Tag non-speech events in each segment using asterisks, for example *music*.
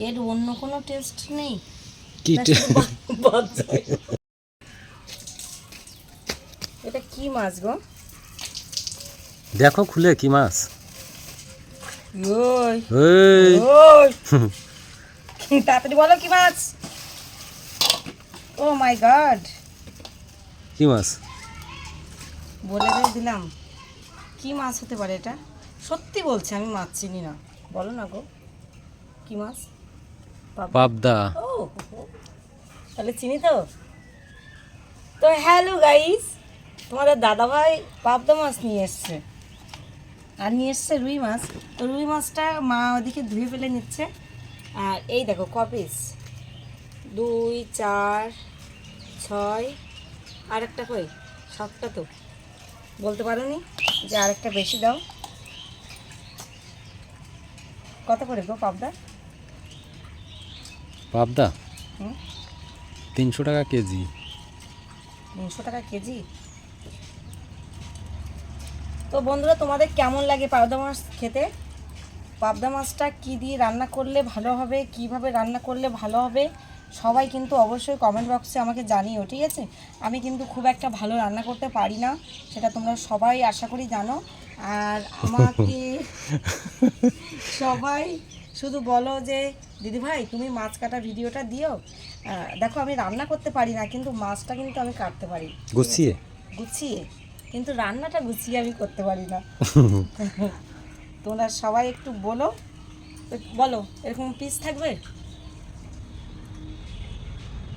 এর অন্য কোনো টেস্ট নেই? কি। এটা কি মাছ গো? দেখো খুলে কি মাছ। ওই। ওই। *laughs* তাড়াতাড়ি বলো কি মাছ? ও মাই গড কি মাছ? বলে দিলাম। কি মাছ হতে পারে এটা? সত্যি বলছি আমি মাছ চিনি না। বলো না গো। কি মাছ? পাবদা। তাহলে চিনি তো? তো হ্যালো গাইস তোমাদের দাদাভাই পাবদা মাছ নিয়ে এসছে। আর নিয়ে এসছে রুই মাছ। তো রুই মাছটা মা ওদিকে ধুয়ে ফেলে নিচ্ছে। আর এই দেখো ক পিস দুই চার ছয় আর একটা কই? সাতটা তো। বলতে পারো নি যে আরেকটা বেশি দাও। কত করে গো পাবদা? পাবদা? তিনশো টাকা কেজি। তিনশো টাকা কেজি? তো বন্ধুরা তোমাদের কেমন লাগে পাবদা মাছ খেতে? পাবদা মাছটা কী দিয়ে রান্না করলে ভালো হবে? কীভাবে রান্না করলে ভালো হবে? সবাই কিন্তু অবশ্যই কমেন্ট বক্সে আমাকে জানিও ঠিক আছে? আমি কিন্তু খুব একটা ভালো রান্না করতে পারি না সেটা তোমরা সবাই আশা করি জানো। আর আমাকে *laughs* সবাই শুধু বলো যে দিদিভাই তুমি মাছ কাটা ভিডিওটা দিও। দেখো আমি রান্না করতে পারি না কিন্তু মাছটা কিন্তু আমি কাটতে পারি। গুছিয়ে? গুছিয়ে। কিন্তু রান্নাটা গুছিয়ে আমি করতে পারি না। *laughs* তোমরা সবাই একটু বলো। বলো এরকম পিস থাকবে?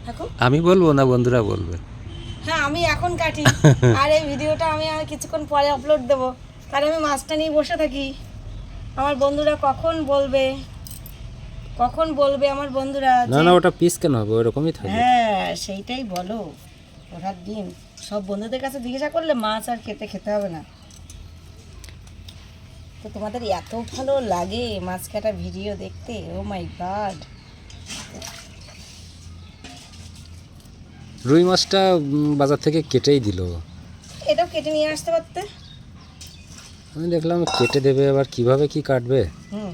থাকো আমি বলব না বন্ধুরা বলবে? হ্যাঁ আমি এখন কাটি। *laughs* আর এই ভিডিওটা আমি আর কিছুক্ষণ পরে আপলোড দেবো। কারণ আমি মাছটা নিয়ে বসে থাকি। আমার বন্ধুরা কখন বলবে? কখন বলবে আমার বন্ধুরা না না ওটা পিস কেন হবে? ওরকমই থাকবে। হ্যাঁ সেইটাই বলো। ওঠার ডিম সব বন্ধুদের কাছে জিজ্ঞাসা করলে মাছ আর খেতে খেতে হবে না। তো তোমাদের এত ভালো লাগে মাছ কাটা ভিডিও দেখতে? ও মাই গড রুই মাছটা বাজার থেকে কেটেই দিল। এটাও কেটে নিয়ে আসতে পারতে? আমি দেখলাম কেটে দেবে আবার কীভাবে কি কাটবে? হুম।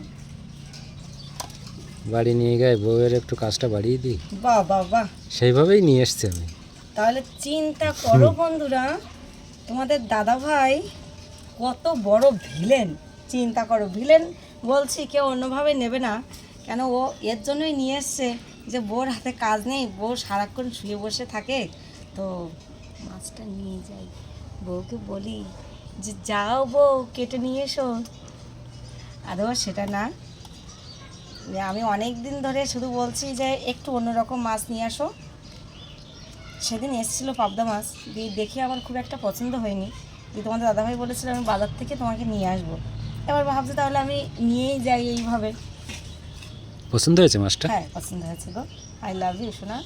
বাড়ি নিয়ে গিয়ে বউয়ের একটু কাজটা বাড়িয়ে দিই। বাহ বাহ বাহ। সেইভাবেই নিয়ে এসছি আমি। তাহলে চিন্তা করো বন্ধুরা তোমাদের দাদা ভাই কত বড় ভিলেন চিন্তা করো ভিলেন বলছি কেউ অন্যভাবে নেবে না। কেন ও এর জন্যই নিয়ে এসছে যে বোর হাতে কাজ নেই বউ সারাক্ষণ শুয়ে বসে থাকে। তো মাছটা নিয়ে যাই। বউকে বলি যে যাও বউ কেটে নিয়ে এসো। আদৌ সেটা না। আমি অনেক দিন ধরে শুধু বলছি যে একটু অন্যরকম মাছ নিয়ে আসো। সেদিন এসেছিল পাবদা মাছ দিয়ে দেখে আমার খুব একটা পছন্দ হয়নি। দিয়ে তোমাদের দাদাভাই বলেছিল আমি বাজার থেকে তোমাকে নিয়ে আসব। এবার ভাবছি তাহলে আমি নিয়েই যাই এইভাবে। পছন্দ হয়েছে মাছটা? হ্যাঁ পছন্দ হয়েছে গো। আই লাভ ইউ শোনা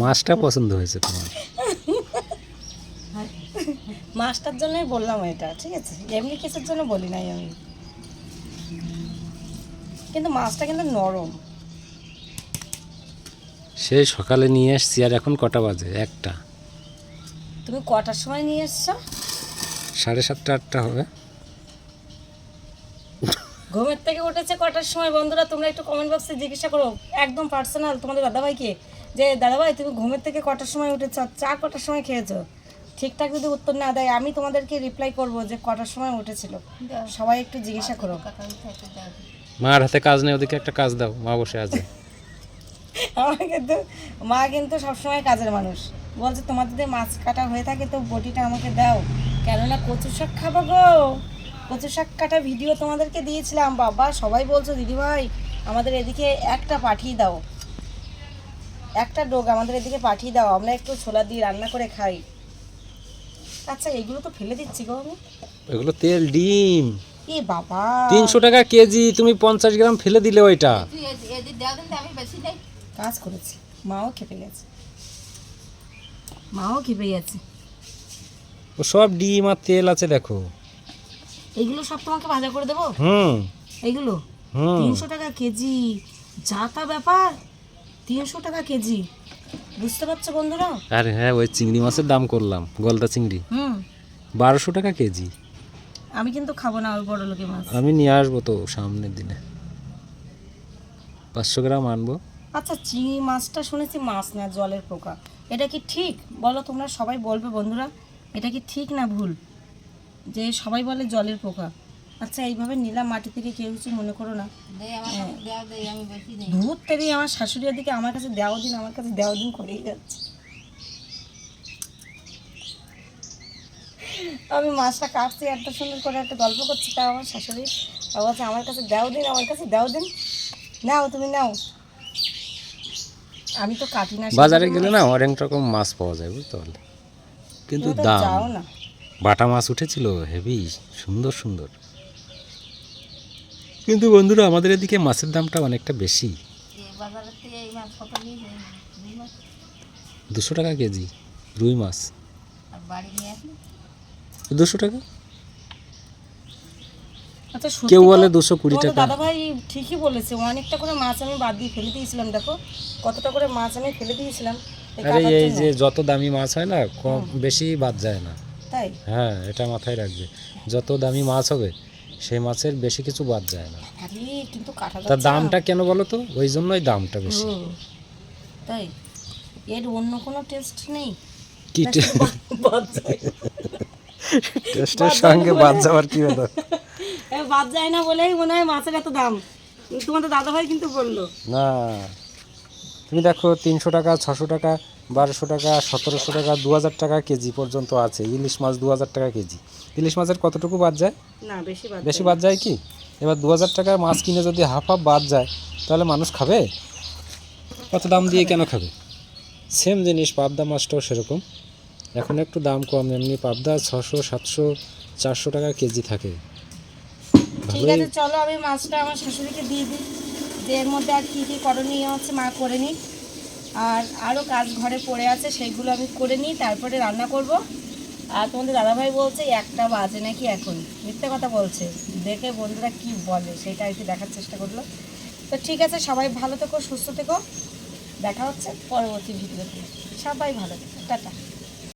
মাছটা পছন্দ হয়েছে তোমার। মাছটার জন্যই বললাম এটা ঠিক আছে? এমনি কিছুর জন্য বলি নাই আমি? কিন্তু মাছটা কিন্তু নরম। সে সকালে নিয়ে এসছি আর এখন কটা বাজে? একটা। তুমি কটার সময় নিয়ে এসছো? সাড়ে সাতটা আটটা হবে। ঘুমের থেকে উঠেছে কটার সময়? বন্ধুরা তোমরা একটু কমেন্ট বক্সে জিজ্ঞাসা করো। একদম পার্সোনাল তোমাদের দাদাভাইকে। যে দাদাভাই তুমি ঘুমের থেকে কটার সময় উঠেছ? চা কটার সময় খেয়েছো? ঠিকঠাক যদি উত্তর না দেয় আমি তোমাদেরকে রিপ্লাই করব যে কটার সময় উঠেছিল। সবাই একটু জিজ্ঞাসা করো। মার হাতে কাজ নেই ওদিকে একটা কাজ দাও মা বসে আছে। *laughs* আমার কিন্তু মা কিন্তু সবসময় কাজের মানুষ। বলছে তোমার যদি মাছ কাটা হয়ে থাকে তো বটিটা আমাকে দাও। কেননা কচু শাক খাব গো। কচু শাক কাটা ভিডিও তোমাদেরকে দিয়েছিলাম। বাবা সবাই বলছো দিদিভাই আমাদের এদিকে একটা পাঠিয়ে দাও। একটা ডোগ আমাদের এদিকে পাঠিয়ে দাও। আমরা একটু ছোলা দিয়ে রান্না করে খাই। আচ্ছা এগুলো তো ফেলে দিচ্ছি গো আমি। এগুলো তেল ডিম। এ বাবা। তিনশো টাকা কেজি তুমি পঞ্চাশ গ্রাম ফেলে দিলে ওইটা। কাজ করেছি মাও খেপে গেছে। মাও খেপে গেছে। ও সব ডিম আর তেল আছে দেখো। এগুলো সব তোমাকে ভাজা করে দেবো? হুম। এগুলো? হুম। তিনশো টাকা কেজি। যা তা ব্যাপার তিনশো টাকা কেজি। বুঝতে পারছ বন্ধুরা? আর হ্যাঁ ওই চিংড়ি মাছের দাম করলাম গলদা চিংড়ি। হুম। বারোশো টাকা কেজি। আমি কিন্তু খাব না ওই বড় লোকের মাছ। আমি নিয়ে আসব তো সামনের দিনে। পাঁচশো গ্রাম আনব। আচ্ছা চিংড়ি মাছটা শুনেছি মাছ না জলের পোকা। এটা কি ঠিক? বলো তোমরা সবাই বলবে বন্ধুরা। এটা কি ঠিক না ভুল? যে সবাই বলে জলের পোকা। আচ্ছা এইভাবে নিলাম মাটি থেকে কেউ কিছু মনে করো না। ভূত তেরি আমার শাশুড়ির দিকে আমার কাছে দেওয়া দিন আমার কাছে দেওয়া দিন করেই যাচ্ছে। আমি মাছটা কাটছি এত সুন্দর করে একটা গল্প করছি। তা আমার শাশুড়ি তা বলছে আমার কাছে দেও দিন আমার কাছে দেও দিন। নাও তুমি নাও। আমি তো কাটি না বাজারে গেলে না অনেক রকম মাছ পাওয়া যায় বুঝতে পারলে। কিন্তু দাম না। বাটা মাছ উঠেছিল হেভি সুন্দর সুন্দর। কিন্তু বন্ধুরা আমাদের এদিকে মাছের দামটা অনেকটা বেশি। দুশো টাকা কেজি রুই মাছ। দুশো টাকা? আচ্ছা সত্যি কেউ বলে দুশো কুড়ি টাকা। দাদা ভাই ঠিকই বলেছে অনেকটা করে মাছ আমি বাদ দিয়ে ফেলে দিয়েছিলাম দেখো কতটা করে মাছ আমি ফেলে দিয়েছিলাম এই আরে কাটার এই জন্য। যে যত দামি মাছ হয় না কম বেশি বাদ যায় না। তাই? হ্যাঁ এটা মাথায় রাখবে। যত দামি মাছ হবে সেই মাছের বেশি কিছু বাদ যায় না। আরে কিন্তু কাটা তার যাচ্ছে না। দামটা কেন বলো তো? ওই জন্যই দামটা বেশি। হুম। তাই? এর অন্য কোনো টেস্ট নেই? কি নাকি বাদ যায়? টেস্টের সঙ্গে বাদ যাওয়ার কি হলো বাদ যায় না বলেই মনে হয় মাছের এত দাম। তোমাদের দাদা ভাই কিন্তু বলল। না। তুমি দেখো তিনশো টাকা ছশো টাকা বারোশো টাকা সতেরোশো টাকা দু হাজার টাকা কেজি পর্যন্ত আছে। ইলিশ মাছ দু হাজার টাকা কেজি। ইলিশ মাছের কতটুকু বাদ যায়? না বেশি বাদ বেশি বাদ যায় কি? এবার দু হাজার টাকার মাছ কিনে যদি হাফ হাফ বাদ যায় তাহলে মানুষ খাবে? কত দাম দিয়ে কেন খাবে? সেম জিনিস পাবদা মাছটাও সেরকম। এখন একটু দাম কম এমনি পাবদা ছশো সাতশো চারশো টাকা কেজি থাকে। ঠিক আছে চলো আমি মাছটা আমার শাশুড়িকে দিয়ে দিই। যে এর মধ্যে আর কী কী করণীয় আছে মা করে নিই আর আরও কাজ ঘরে পড়ে আছে সেইগুলো আমি করে নিই তারপরে রান্না করব। আর তোমাদের দাদাভাই বলছে একটা বাজে নাকি এখন? মিথ্যে কথা বলছে। দেখে বন্ধুরা কি বলে সেটা আর কি দেখার চেষ্টা করল। তো ঠিক আছে সবাই ভালো থেকো সুস্থ থেকো। দেখা হচ্ছে পরবর্তী ভিডিওতে। সবাই ভালো থেকো। টাটা।